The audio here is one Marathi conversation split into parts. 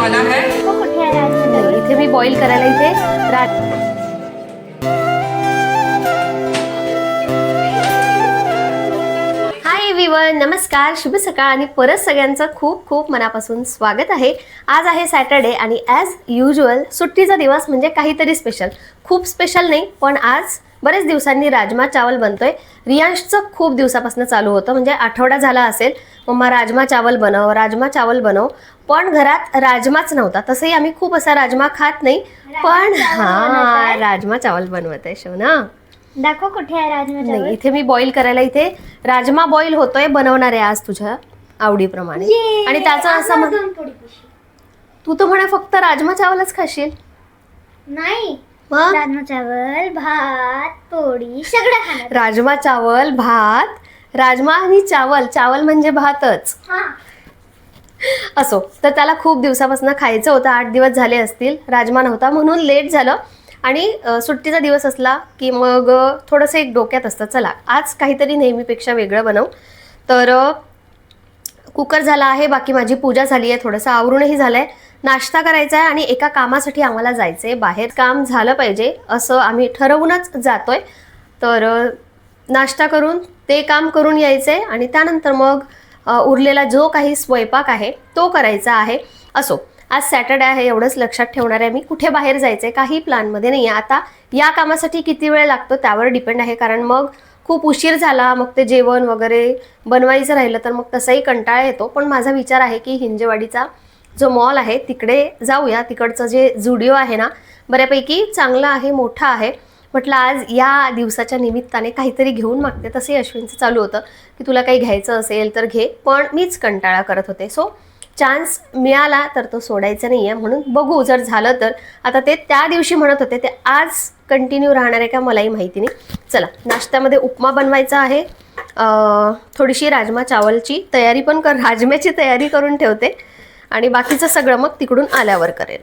वाला है। इथे मी बॉईल करायला इथे राज हाय एव्हरीवन नमस्कार. शुभ सकाळ आणि परत सगळ्यांचं खूप खूप मनापासून स्वागत आहे. आज आहे सॅटर्डे आणि ॲज युजल सुट्टीचा दिवस म्हणजे काहीतरी स्पेशल खूप स्पेशल नाही पण आज बरेच दिवसांनी राजमा चावल बनतोय. रियांशचं खूप दिवसापासून चालू होतं. म्हणजे आठवडा झाला असेल. मम्मा राजमा चावल बनव राजमा चावल बनव. पण घरात राजमाच नव्हता. तसंही आम्ही खूप असा राजमा खात नाही. पण हा राजमा चावल बनवत आहे शोना. दाखव कुठे आहे राजमाता नाही इथे मी बॉईल करायला इथे राजमा बॉईल होतोय बनवणार आहे आज तुझ्या आवडीप्रमाणे. आणि त्याचं असं म्हण तू तर म्हणा फक्त राजमा चावलच खाशील. नाही मग? राजमा चावल भात पोळी सगळं खाणार. राजमा चावल भात राजमा आणि चावल. चावल म्हणजे भातच. हा. असो. तर त्याला खूप दिवसापासून खायचं होतं. आठ दिवस झाले असतील. राजमा नव्हता. म्हणून लेट झालं. आणि सुट्टीचा दिवस असला की मग थोडंसं एक डोक्यात असतं. चला आज काहीतरी नेहमीपेक्षा वेगळं बनवू. तर कुकर झाला आहे. बाकी माझी पूजा झाली आहे. थोडंसं आवरूनही झालं आहे नाश्ता करायचा आहे आणि एका कामासाठी आम्हाला जायचं आहे बाहेर काम झालं पाहिजे असं आम्ही ठरवूनच जातोय. तर नाश्ता करून ते काम करून यायचं आहे आणि त्यानंतर मग उरलेला जो काही स्वयंपाक आहे तो करायचा आहे असो. आज सॅटर्डे आहे एवढंच लक्षात ठेवणार आहे मी. कुठे बाहेर जायचं आहे काही प्लॅनमध्ये नाही आहे आता या कामासाठी किती वेळ लागतो त्यावर डिपेंड आहे. कारण मग खूप उशीर झाला मग ते जेवण वगैरे बनवायचं राहिलं तर मग तसाही कंटाळा येतो. पण माझा विचार आहे की हिंजेवाडीचा जो मॉल आहे तिकडे जाऊया. तिकडचं जे जुडिओ आहे ना बऱ्यापैकी चांगलं आहे मोठा आहे. म्हटलं आज या दिवसाच्या निमित्ताने काहीतरी घेऊन मागते. तसे अश्विनचं चालू होतं की तुला काही घ्यायचं असेल तर घे पण मीच कंटाळा करत होते. सो चान्स मिळाला तर तो सोडायचा नाही आहे म्हणून बघू जर झालं तर. आता ते त्या दिवशी म्हणत होते ते आज कंटिन्यू राहणार आहे का मलाही माहिती नाही. चला नाश्त्यामध्ये उपमा बनवायचा आहे. थोडीशी राजमा चावलची तयारी पण कर राजम्याची तयारी करून ठेवते. आणि बाकीचं सगळं मग तिकडून आल्यावर करेल.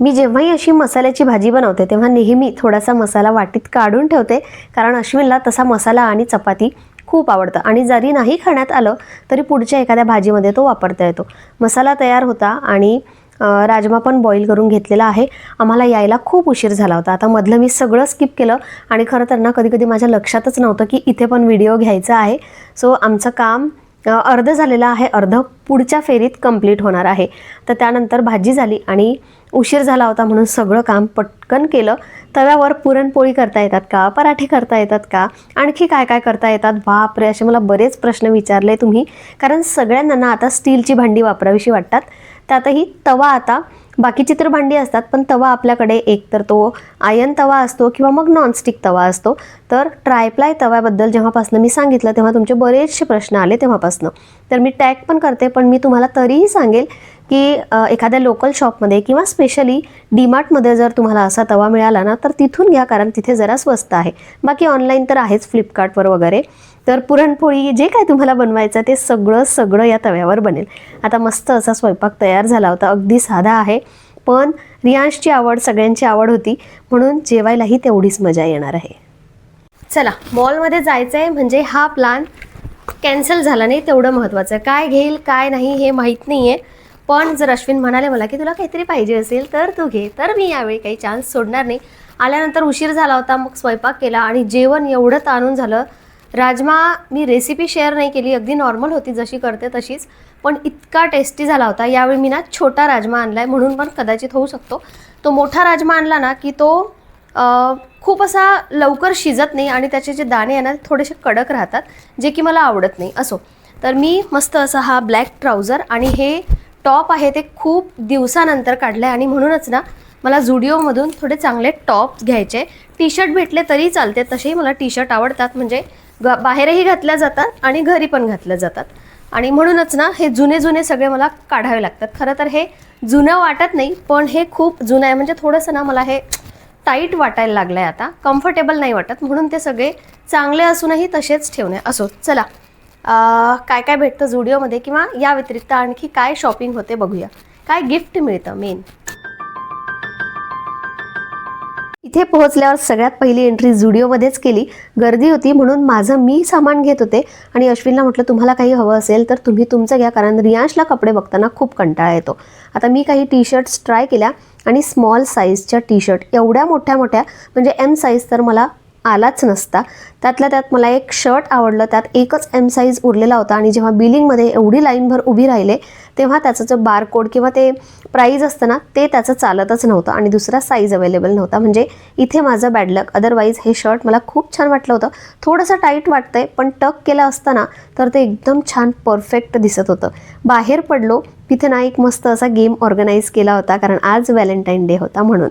मी जेव्हाही अशी मसाल्याची भाजी बनवते तेव्हा नेहमी थोडासा मसाला वाटीत काढून ठेवते. कारण अश्विनला तसा मसाला आणि चपाती खूप आवडतं. आणि जरी नाही खाण्यात आलं तरी पुढच्या एखाद्या भाजीमध्ये तो वापरता येतो. मसाला तयार होता आणि राजमा पण बॉईल करून घेतलेला आहे. आम्हाला यायला खूप उशीर झाला होता. आता मधलं मी सगळं स्किप केलं आणि खरं तर ना कधी कधी माझ्या लक्षातच नव्हतं की इथे पण व्हिडिओ घ्यायचा आहे. सो आमचं काम अर्ध झालेलं आहे अर्ध पुढच्या फेरीत कंप्लीट होणार आहे. तर त्यानंतर भाजी झाली आणि उशीर झाला होता म्हणून सगळं काम पटकन केलं. तव्यावर पुरणपोळी करता येतात का? पराठे करता येतात का? आणखी काय काय करता येतात? बापरे असे मला बरेच प्रश्न विचारले तुम्ही. कारण सगळ्यांना ना आता स्टीलची भांडी वापरावीशी वाटतात. त्यातही तवा आता बाकीची तर भांडी असतात पण तवा आपल्याकडे एक तर तो आयन तवा असतो किंवा मग नॉनस्टिक तवा असतो. तर ट्रायप्लाय तव्याबद्दल जेव्हापासून मी सांगितलं तेव्हा तुमचे बरेचसे प्रश्न आले तेव्हापासून. तर मी टॅग पण करते पण मी तुम्हाला तरीही सांगेल की एखाद्या लोकल शॉपमध्ये किंवा स्पेशली डीमार्टमध्ये जर तुम्हाला असा तवा मिळाला ना तर तिथून घ्या कारण तिथे जरा स्वस्त आहे. बाकी ऑनलाईन तर आहेच फ्लिपकार्टवर वगैरे. तर पुरणपोळी जे काय तुम्हाला बनवायचं ते सगळं सगळं या तव्यावर बनेल. आता मस्त असा स्वयंपाक तयार झाला होता. अगदी साधा आहे. पण रियांशची आवड सगळ्यांची आवड होती. म्हणून जेवायलाही तेवढीच मजा येणार आहे. चला मॉलमध्ये जायचं आहे म्हणजे हा प्लान कॅन्सल झाला नाही. तेवढं महत्त्वाचं आहे. काय घेईल काय नाही हे माहीत नाही आहे पण जर अश्विन म्हणाले मला की तुला काहीतरी पाहिजे असेल तर तू घे. तर मी यावेळी काही चान्स सोडणार नाही. आल्यानंतर उशीर झाला होता. मग स्वयंपाक केला आणि जेवण एवढं ताणून झालं. राजमा मी रेसिपी शेअर नाही केली. अगदी नॉर्मल होती जशी करते तशीच. पण इतका टेस्टी झाला होता. यावेळी मी ना छोटा राजमा आणला आहे म्हणून पण कदाचित होऊ शकतो. तो मोठा राजमा आणला ना की तो खूप असा लवकर शिजत नाही आणि त्याचे जे दाणे आहे ना थोडेसे कडक राहतात जे की मला आवडत नाही. असो. तर मी मस्त असा हा ब्लॅक ट्राउझर आणि हे टॉप आहे ते खूप दिवसानंतर काढलं आहे आणि म्हणूनच ना मला जुडिओमधून थोडे चांगले टॉप्स घ्यायचे. टी शर्ट भेटले तरी चालते. तसेही मला टी शर्ट आवडतात. म्हणजे बाहेरही घातल्या जातात आणि घरी पण घातल्या जातात. आणि म्हणूनच ना हे जुने जुने सगळे मला काढावे लागतात. खरं तर हे जुनं वाटत नाही पण हे खूप जुनं आहे. म्हणजे थोडंसं ना मला हे टाईट वाटायला लागलं आहे आता. कम्फर्टेबल नाही वाटत. म्हणून ते सगळे चांगले असूनही तसेच ठेवणे. असो चला. काय काय भेटतं जुडिओमध्ये किंवा या व्यतिरिक्त आणखी काय शॉपिंग होते बघूया. काय गिफ्ट मिळतं मेन? इथे पोहोचल्यावर सगळ्यात पहिली एंट्री झुडिओमध्येच केली. गर्दी होती म्हणून माझं मी सामान घेत होते. आणि अश्विनला म्हटलं तुम्हाला काही हवं असेल तर तुम्ही तुमचं घ्या कारण रियांशला कपडे बघताना खूप कंटाळा येतो. आता मी काही टी शर्ट्स ट्राय केल्या आणि स्मॉल साईजच्या टी शर्ट एवढ्या मोठ्या मोठ्या म्हणजे एम साईज तर मला आलाच नसता. त्यातल्या त्यात मला एक शर्ट आवडलं त्यात एकच एम साईज उरलेला होता आणि जेव्हा बिलिंगमध्ये एवढी लाईनभर उभी राहिले तेव्हा त्याचं जो बारकोड किंवा ते प्राईज असतं ना ते त्याचं चालतच नव्हतं आणि दुसरा साईज अवेलेबल नव्हता. म्हणजे इथे माझं बॅड लक अदरवाईज हे शर्ट मला खूप छान वाटलं होतं. थोडंसं टाईट वाटतंय पण टक केलं असताना तर ते एकदम छान परफेक्ट दिसत होतं. बाहेर पडलो तिथे ना एक मस्त असा गेम ऑर्गनाईज केला होता कारण आज व्हॅलेंटाईन डे होता म्हणून.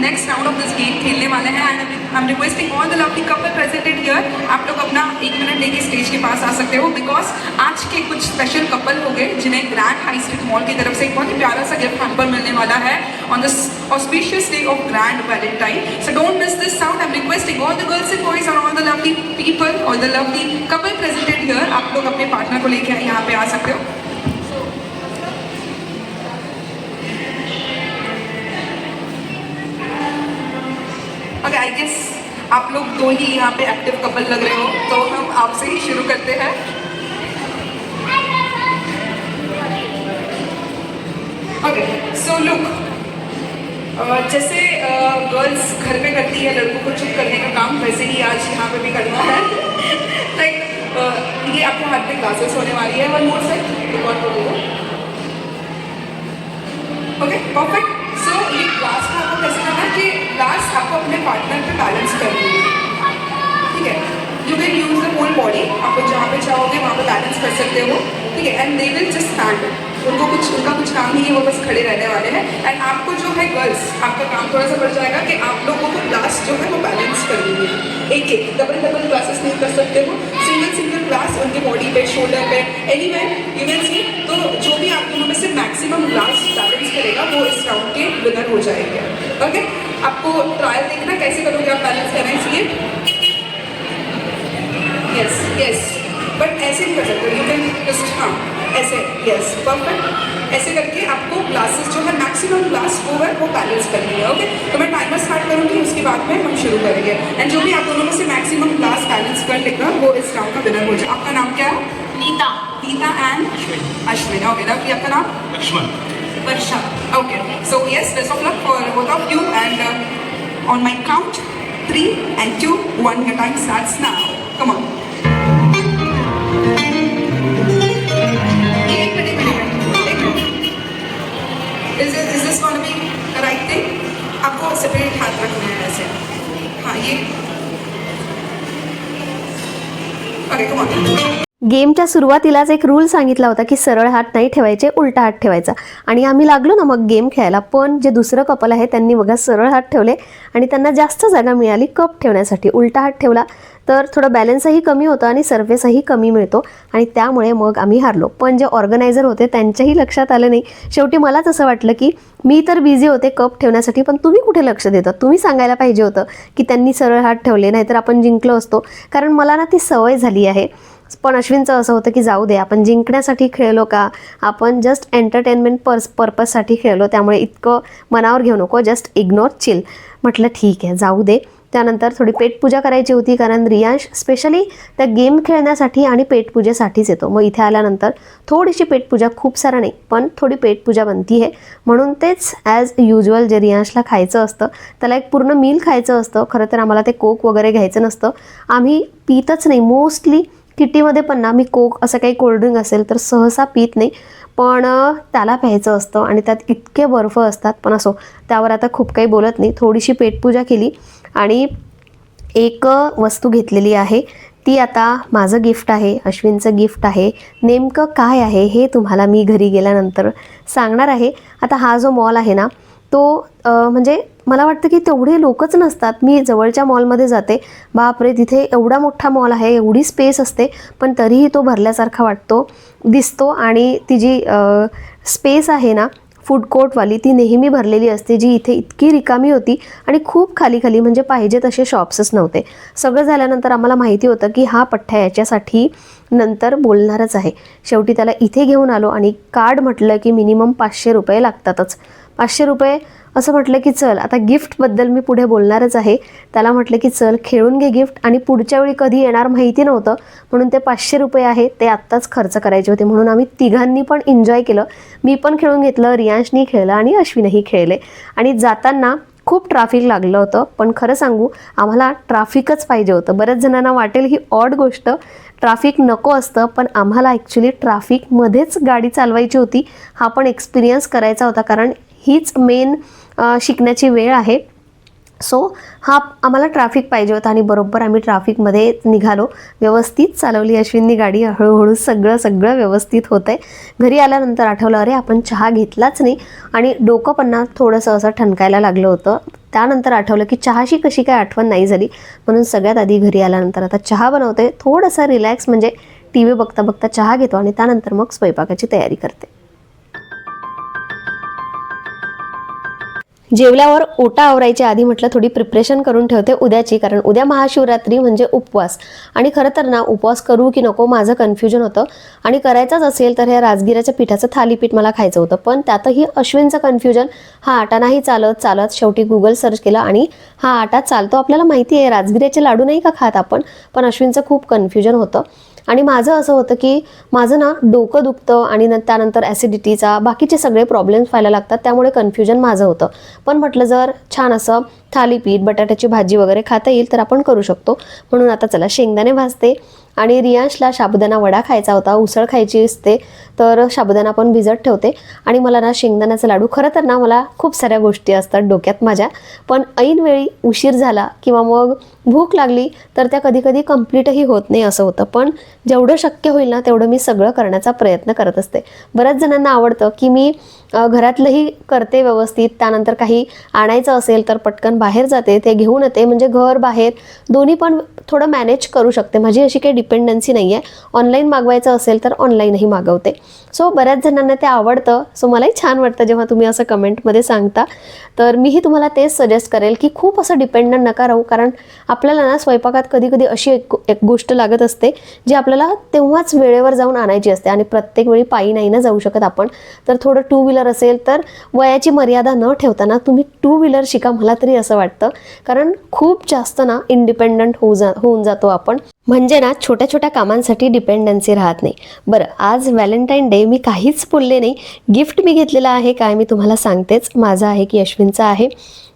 Next round of this game खेलने वाले हैं and I am requesting all the lovely couple presented here आप लोग अपना एक मिनट लेके स्टेज के पास आ सकते हो बिकॉज़ आज के कुछ स्पेशल कपल हो गए, जिन्हें ग्रैंड हाई स्ट्रीट मॉल की तरफ़ से एक बहुत ही प्यारा सा गिफ्ट हैम्पर मिलने वाला है on this auspicious day of grand Valentine so don't miss this sound I am requesting all the girls and boys और ऑल द लवली पीपल और the lovely couple presented here आप लोग अपने पार्टनर को लेके यहाँ पे आ सकते हो. आई गेस आप लोग दो ही यहाँ पे एक्टिव कपल लग रहे हो तो हम आपसे ही शुरू करते हैं। ओके सो लुक जैसे गर्ल्स घर पे करती है, लड़कों को चुप करने का काम, वैसे ही आज यहाँ पे भी करना है। लाइक ये आपके हाथ में ग्लासेस होने वाली है वन मोर दो। ओके परफेक्ट सो ये ग्लास का आपको कैसे करना है कि ग्लास आपको अपने पार्टनर पे बैलेंस करनी है। ठीक है? You can use the whole body आपको जहाँ पे चाहोगे, वहाँ पे बैलेंस कर सकते हो। ठीक है? And they will just stand उनको कुछ, उनका कुछ काम नहीं है, वो बस खड़े रहने वाले हैं। एंड आपको जो है गर्ल्स आपका काम थोड़ा सा बढ़ जाएगा कि आप लोगों को ग्लास जो है वो बैलेंस करनी है। एक एक डबल डबल ग्लासेस नहीं कर सकते हो। सिंगल सिंगल ग्लास उनके बॉडी पे शोल्डर पे। एनी यू कैन सी तो जो भी आप दोनों में से मैक्सिमम ग्लास बैलेंस करेगा, वो इस राउंड के विनर हो जाएँगे। ओके आपको ट्रायल देखना कैसे करोगे आप बैलेंस करना इसलिए? यस यस बट ऐसे नहीं कर सकते यू कैन जस्ट हाँ ऐसे यस परफेक्ट ऐसे करके आपको ग्लासेस जो है मैक्सिमम ग्लास वो है वो बैलेंस करनी है ओके तो मैं टाइमर स्टार्ट करूँगी उसके बाद में हम शुरू करेंगे. एंड जो भी आप दोनों में से मैक्सिमम ग्लास बैलेंस कर लेगा वो इस राउंड का विनर हो जाए आपका नाम क्या है? नीता नीता एंड अश्विन ओके आपका नाम? Laxman Varsha. Okay. So yes, best of luck for both of you. And uh, on my count, three and two, one. Your time starts now. Come on. एक मिनट, एक मिनट, एक minute. Is this is this going to be the right thing? आपको सेपरेट हाथ रखना है ऐसे. हाँ ये. Okay, come on. गेमच्या सुरुवातीलाच एक रूल सांगितला होता की सरळ हात नाही ठेवायचे उलटा हात ठेवायचा. आणि आम्ही लागलो ना मग गेम खेळायला पण जे दुसरं कपल आहे त्यांनी बघा सरळ हात ठेवले आणि त्यांना जास्त जागा मिळाली कप ठेवण्यासाठी. उलटा हात ठेवला तर थोडं बॅलन्सही कमी होतं आणि सर्फेसही कमी मिळतो आणि त्यामुळे मग आम्ही हारलो. पण जे ऑर्गनायझर होते त्यांच्याही लक्षात आलं नाही. शेवटी मलाच असं वाटलं की मी तर बिझी होते कप ठेवण्यासाठी पण तुम्ही कुठे लक्ष देता? तुम्ही सांगायला पाहिजे होतं की त्यांनी सरळ हात ठेवले नाहीतर आपण जिंकलो असतो. कारण मला ना ती सवय झाली आहे. पण अश्विनचं असं होतं की जाऊ दे आपण जिंकण्यासाठी खेळलो का? आपण जस्ट एंटरटेनमेंट पर्स पर्पजसाठी खेळलो त्यामुळे इतकं मनावर घेऊ नको जस्ट इग्नोर चिल म्हटलं ठीक आहे जाऊ दे. त्यानंतर थोडी पेटपूजा करायची होती कारण रियांश स्पेशली त्या गेम खेळण्यासाठी आणि पेटपूजेसाठीच येतो. मग इथे आल्यानंतर थोडीशी पेटपूजा खूप सारा नाही पण थोडी पेटपूजा बनती आहे. म्हणून तेच ॲज युजल जे रियांशला खायचं असतं त्याला एक पूर्ण मील खायचं असतं. खरं तर आम्हाला ते कोक वगैरे घ्यायचं नसतं. आम्ही पितच नाही मोस्टली किटीमध्ये पण ना मी कोक असं काही कोल्ड्रिंक असेल तर सहसा पित नाही. पण त्याला प्यायचं असतं आणि त्यात इतके बर्फ असतात. पण असो त्यावर आता खूप काही बोलत नाही. थोडीशी पेटपूजा केली आणि एक वस्तू घेतलेली आहे. ती आता माझं गिफ्ट आहे अश्विनचं गिफ्ट आहे. नेमकं काय आहे हे तुम्हाला मी घरी गेल्यानंतर सांगणार आहे. आता हा जो मॉल आहे ना तो म्हणजे मला वाटतं की तेवढे लोकच नसतात. मी जवळच्या मॉलमध्ये जाते. बापरे तिथे एवढा मोठा मॉल आहे एवढी स्पेस असते पण तरीही तो भरल्यासारखा वाटतो दिसतो आणि ती जी स्पेस आहे ना फूड कोर्टवाली ती नेहमी भरलेली असते जी इथे इतकी रिकामी होती आणि खूप खाली खाली म्हणजे पाहिजे तसे शॉप्सच नव्हते. सगळं झाल्यानंतर आम्हाला माहिती होतं की हा पठ्ठा याच्यासाठी नंतर बोलणारच आहे. शेवटी त्याला इथे घेऊन आलो आणि कार्ड म्हटलं की मिनिमम पाचशे रुपये लागतातच. पाचशे रुपये. असं म्हटलं की चल आता गिफ्टबद्दल मी पुढे बोलणारच आहे. त्याला म्हटलं की चल खेळून घे गिफ्ट आणि पुढच्या वेळी कधी येणार माहिती नव्हतं. म्हणून ते पाचशे रुपये आहे ते आत्ताच खर्च करायचे होते. म्हणून आम्ही तिघांनी पण एन्जॉय केलं. मी पण खेळून घेतलं रियांशनी खेळलं आणि अश्विनही खेळले. आणि जाताना खूप ट्राफिक लागलं होतं. पण खरं सांगू आम्हाला ट्राफिकच पाहिजे होतं. बऱ्याच जणांना वाटेल ही ऑड गोष्ट. ट्राफिक नको असतं पण आम्हाला ॲक्च्युली ट्राफिकमध्येच गाडी चालवायची होती. हा पण एक्सपिरियन्स करायचा होता. कारण हीच मेन शिकण्याची वेळ आहे. सो हा आम्हाला ट्रॅफिक पाहिजे होता आणि बरोबर आम्ही ट्रॅफिकमध्ये निघालो. व्यवस्थित चालवली अश्विननी गाडी. हळूहळू सगळं सगळं व्यवस्थित होतं आहे घरी आल्यानंतर आठवलं अरे आपण चहा घेतलाच नाही. आणि डोकं पण ना थोडंसं असं ठणकायला लागलं होतं. त्यानंतर आठवलं की चहाशी कशी काय आठवण नाही झाली. म्हणून सगळ्यात आधी घरी आल्यानंतर आता चहा बनवते थोडंसं रिलॅक्स म्हणजे टी व्ही बघता बघता चहा घेतो आणि त्यानंतर मग स्वयंपाकाची तयारी करते. जेवल्यावर ओटा आवरायच्या आधी म्हटलं थोडी प्रिपरेशन करून ठेवते उद्याची कारण उद्या महाशिवरात्री म्हणजे उपवास. आणि खरं तर ना उपवास करू की नको माझं कन्फ्युजन होतं. आणि करायचंच असेल तर हे राजगिराच्या पिठाचं थालीपीठ मला खायचं होतं. पण त्यातही अश्विनचं कन्फ्युजन हा आटा नाही चालत चालत शेवटी गुगल सर्च केलं आणि हा आटा चालतो. आपल्याला माहिती आहे राजगिऱ्याचे लाडू नाही का खात आपण? पण अश्विनचं खूप कन्फ्युजन होतं. आणि माझं असं होतं की माझं ना डोकं दुखतं आणि न त्यानंतर ॲसिडिटीचा बाकीचे सगळे प्रॉब्लेम्स व्हायला लागतात त्यामुळे कन्फ्युजन माझं होतं. पण म्हटलं जर छान असं थालीपीठ बटाट्याची भाजी वगैरे खाता येईल तर आपण करू शकतो. म्हणून आता चला शेंगदाणे भाजते आणि रियांशला साबुदाणा वडा खायचा होता उसळ खायची असते तर साबुदाणा पण भिजत ठेवते. आणि मला ना शेंगदाण्याचा लाडू खरं तर ना मला खूप साऱ्या गोष्टी असतात डोक्यात माझ्या. पण ऐनवेळी उशीर झाला किंवा मग भूक लागली तर त्या कधी कधी कम्प्लीटही होत नाही असं होतं. पण जेवढं शक्य होईल ना तेवढं मी सगळं करण्याचा प्रयत्न करत असते. बऱ्याच जणांना आवडतं की मी घरातलंही करते व्यवस्थित. त्यानंतर काही आणायचं असेल तर पटकन बाहेर जाते ते घेऊन येते. म्हणजे घर बाहेर दोन्ही पण थोडं मॅनेज करू शकते. माझी अशी काही डिपेंडन्सी नाही आहे. ऑनलाईन मागवायचं असेल तर ऑनलाईनही मागवते. सो बऱ्याच जणांना ते आवडतं. सो मलाही छान वाटतं जेव्हा तुम्ही असं कमेंटमध्ये सांगता. तर मीही तुम्हाला तेच सजेस्ट करेल की खूप असं डिपेंडंट नका राहू. कारण आपल्याला ना स्वयंपाकात कधी कधी अशी एक एक गोष्ट लागत असते जी आपल्याला तेव्हाच वेळेवर जाऊन आणायची असते आणि प्रत्येक वेळी पायी नाही ना जाऊ शकत आपण. तर थोडं टू व्हीलर असेल तर वयाची मर्यादा न ठेवताना तुम्ही टू व्हीलर शिका मला तरी असं वाटतं. कारण खूप जास्त ना इंडिपेंडंट होऊ जा होऊन जातो आपण. म्हणजे ना छोट्या छोट्या कामांसाठी डिपेंडन्सी राहत नाही. बरं आज व्हॅलेंटाईन डे मी काहीच बोलले नाही. गिफ्ट मी घेतलेलं आहे काय मी तुम्हाला सांगतेच. माझं आहे की अश्विनचं आहे.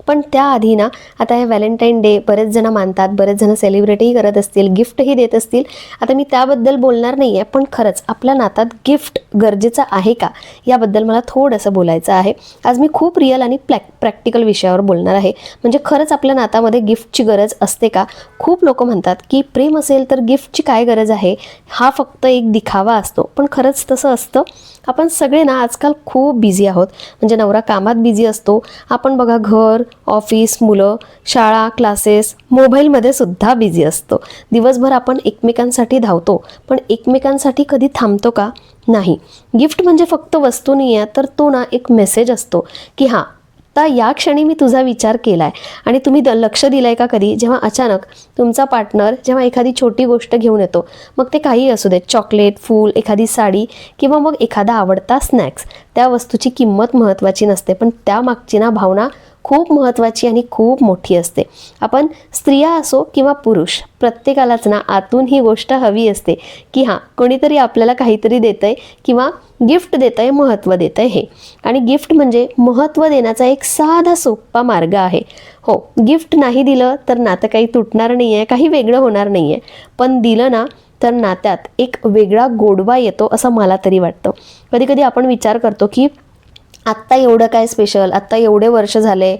पण त्याआधी ना आता हे व्हॅलेंटाईन डे बरेच जण मानतात बरेच जण सेलिब्रेटही करत असतील गिफ्टही देत असतील. आता मी त्याबद्दल बोलणार नाही आहे पण खरंच आपल्या नातात गिफ्ट गरजेचं आहे का? याबद्दल मला थोडंसं बोलायचं आहे. आज मी खूप रिअल आणि प्लॅक प्रॅक्टिकल विषयावर बोलणार आहे. म्हणजे खरंच आपल्या नातामध्ये गिफ्टची गरज असते का? खूप लोक म्हणतात की प्रेम असेल तर गिफ्टची काय गरज आहे? हा फक्त एक दिखावा असतो. पण खरंच तसं असतं. आपण सगळे ना आजकाल खूप बिझी आहोत. म्हणजे नवरा कामात बिझी असतो. आपण बघा घर ऑफिस मुलं शाळा क्लासेस मोबाईलमध्ये सुद्धा बिझी असतो. दिवसभर आपण एकमेकांसाठी धावतो. पण एकमेकांसाठी कधी थांबतो का? नाही. गिफ्ट म्हणजे फक्त वस्तू नाही आहे तर तो ना एक मेसेज असतो की हां आता या क्षणी मी तुझा विचार केला आहे आणि तुम्ही द लक्ष दिलं आहे का कधी? जेव्हा अचानक तुमचा पार्टनर जेव्हा एखादी छोटी गोष्ट घेऊन येतो मग ते काही असू देत. चॉकलेट फूल एखादी साडी किंवा मग एखादा आवडता स्नॅक्स त्या वस्तूची किंमत महत्त्वाची नसते पण त्यामागची ना भावना खूप महत्त्वाची आणि खूप मोठी असते. आपण स्त्रिया असो किंवा पुरुष प्रत्येकालाच ना आतून ही गोष्ट हवी असते की हां कोणीतरी आपल्याला काहीतरी देतं आहे किंवा गिफ्ट देतं आहे महत्त्व देतं आहे हे. आणि गिफ्ट म्हणजे महत्त्व देण्याचा एक साधा सोपा मार्ग आहे. हो गिफ्ट नाही दिलं तर नातं काही तुटणार नाही आहे काही वेगळं होणार नाही आहे पण दिलं ना तर नात्यात एक वेगळा गोडवा येतो असं मला तरी वाटतं. कधी कधी आपण विचार करतो की आत्ता एवढं काय स्पेशल आत्ता एवढे वर्ष झाले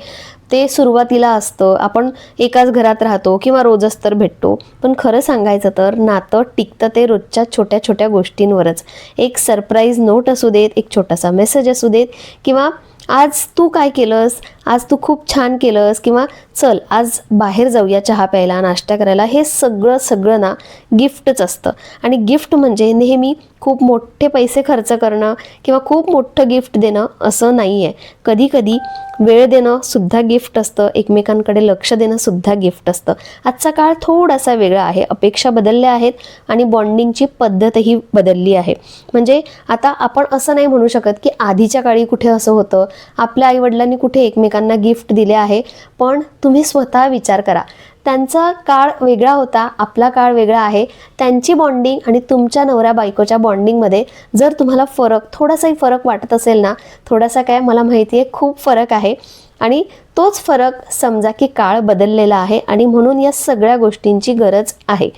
ते सुरुवातीला असतं. आपण एकाच घरात राहतो किंवा रोजच तर भेटतो. पण खरं सांगायचं तर नातं टिकतं ते रोजच्या छोट्या छोट्या गोष्टींवरच. एक सरप्राईज नोट असू देत एक छोटासा मेसेज असू देत किंवा आज तू काय केलंस? आज तू खूप छान केलंस किंवा चल आज बाहेर जाऊया चहा प्यायला नाश्ता करायला हे सगळं सगळं ना गिफ्टच असतं. आणि गिफ्ट म्हणजे नेहमी खूप मोठे पैसे खर्च करणं किंवा खूप मोठं गिफ्ट देणं असं नाही आहे कधी कधी वेळ देणं सुद्धा गिफ्ट असतं एकमेकांकडे लक्ष देणं सुद्धा गिफ्ट असतं. आजचा काळ थोडासा वेगळा आहे अपेक्षा बदलल्या आहेत आणि बॉन्डिंगची पद्धतही बदलली आहे. म्हणजे आता आपण असं नाही म्हणू शकत की आधीच्या काळी कुठे असं होतं आपल्या आईवडिलांनी कुठे एकमेकांना गिफ्ट दिले आहे. पण तुम्ही स्वतः विचार करा. त्यांचा काळ वेगळा होता आपला काळ वेगळा आहे. त्यांची बॉन्डिंग आणि तुमच्या नवऱ्या बायकोच्या बॉन्डिंगमध्ये जर तुम्हाला फरक थोडासाही फरक वाटत असेल ना थोडासा काय मला माहिती आहे खूप फरक आहे. आणि तोच फरक समजा की काळ बदललेला आहे आणि म्हणून या सगळ्या गोष्टींची गरज आहे.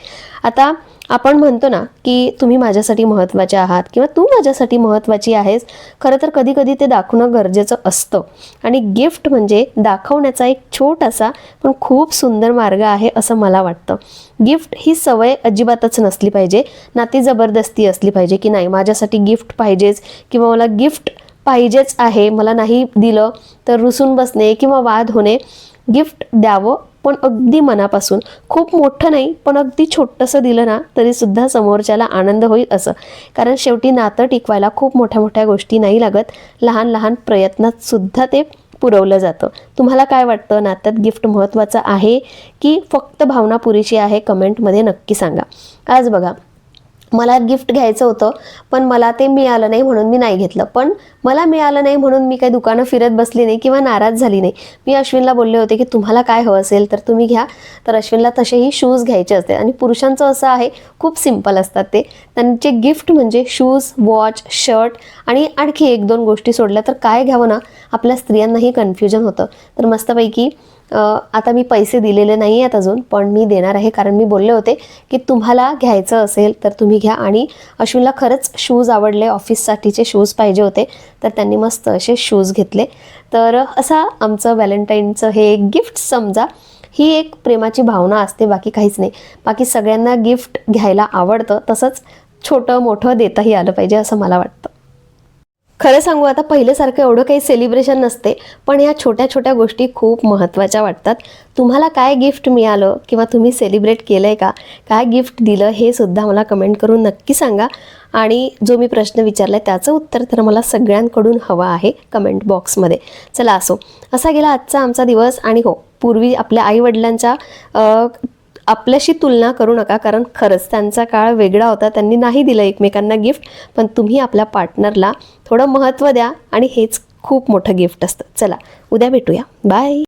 आता आपण म्हणतो ना की तुम्ही माझ्यासाठी महत्त्वाचे आहात किंवा तू माझ्यासाठी महत्त्वाची आहेस खरं तर कधी कधी ते दाखवणं गरजेचं असतं. आणि गिफ्ट म्हणजे दाखवण्याचा एक छोटासा पण खूप सुंदर मार्ग आहे असं मला वाटतं. गिफ्ट ही सवय अजिबातच नसली पाहिजे. ना ती जबरदस्ती असली पाहिजे की नाही माझ्यासाठी गिफ्ट पाहिजेच किंवा मला गिफ्ट पाहिजेच आहे मला नाही दिलं तर रुसून बसणे किंवा वाद होणे गिफ्ट द्यावं पण अगदी मनापासून. खूप मोठं नाही पण अगदी छोटंसं दिलं ना तरीसुद्धा समोरच्याला आनंद होईल असं. कारण शेवटी नातं टिकवायला खूप मोठ्या मोठ्या गोष्टी नाही लागत. लहान लहान प्रयत्नात सुद्धा ते पुरवलं जातं. तुम्हाला काय वाटतं? नात्यात गिफ्ट महत्त्वाचं आहे की फक्त भावना पुरेशी आहे? कमेंटमध्ये नक्की सांगा. आज बघा मला गिफ्ट घ्यायचं होतं पण मला ते मिळालं नाही म्हणून मी नाही घेतलं. पण मला मिळालं नाही म्हणून मी काही दुकानं फिरत बसली नाही किंवा नाराज झाली नाही. मी अश्विनला बोलले होते की तुम्हाला काय हवं असेल तर तुम्ही घ्या. तर अश्विनला तसेही शूज घ्यायचे असते. आणि पुरुषांचं असं आहे खूप सिंपल असतात ते. त्यांचे गिफ्ट म्हणजे शूज वॉच शर्ट आणि आणखी एक दोन गोष्टी सोडल्या तर काय घ्यावं ना? आपल्या स्त्रियांनाही कन्फ्युजन होतं. तर मस्तपैकी आता मी पैसे दिलेले नाही आहेत अजून पण मी देणार आहे. कारण मी बोलले होते की तुम्हाला घ्यायचं असेल तर तुम्ही घ्या. आणि अश्विनला खरंच शूज आवडले. ऑफिससाठीचे शूज पाहिजे होते. तर त्यांनी मस्त असे शूज घेतले. तर असा आमचं व्हॅलेंटाईनचं हे एक गिफ्ट समजा ही एक प्रेमाची भावना असते. बाकी काहीच नाही. बाकी सगळ्यांना गिफ्ट घ्यायला आवडतं. तसंच छोटं मोठं देताही आलं पाहिजे असं मला वाटतं. खरं सांगू आता पहिल्यासारखं एवढं काही सेलिब्रेशन नसते पण या छोट्या छोट्या गोष्टी खूप महत्त्वाच्या वाटतात. तुम्हाला काय गिफ्ट मिळालं किंवा तुम्ही सेलिब्रेट केलं आहे का? काय गिफ्ट दिलं हे सुद्धा मला कमेंट करून नक्की सांगा. आणि जो मी प्रश्न विचारला आहे त्याचं उत्तर तर मला सगळ्यांकडून हवं आहे कमेंट बॉक्समध्ये चला असो. असा गेला आजचा आमचा दिवस आणि हो पूर्वी आपल्या आईवडिलांच्या आपल्याशी तुलना करू नका कारण खरंच त्यांचा काळ वेगळा होता. त्यांनी नाही दिलं एकमेकांना गिफ्ट पण तुम्ही आपल्या पार्टनरला थोडं महत्त्व द्या आणि हेच खूप मोठं गिफ्ट असतं. चला उद्या भेटूया. बाय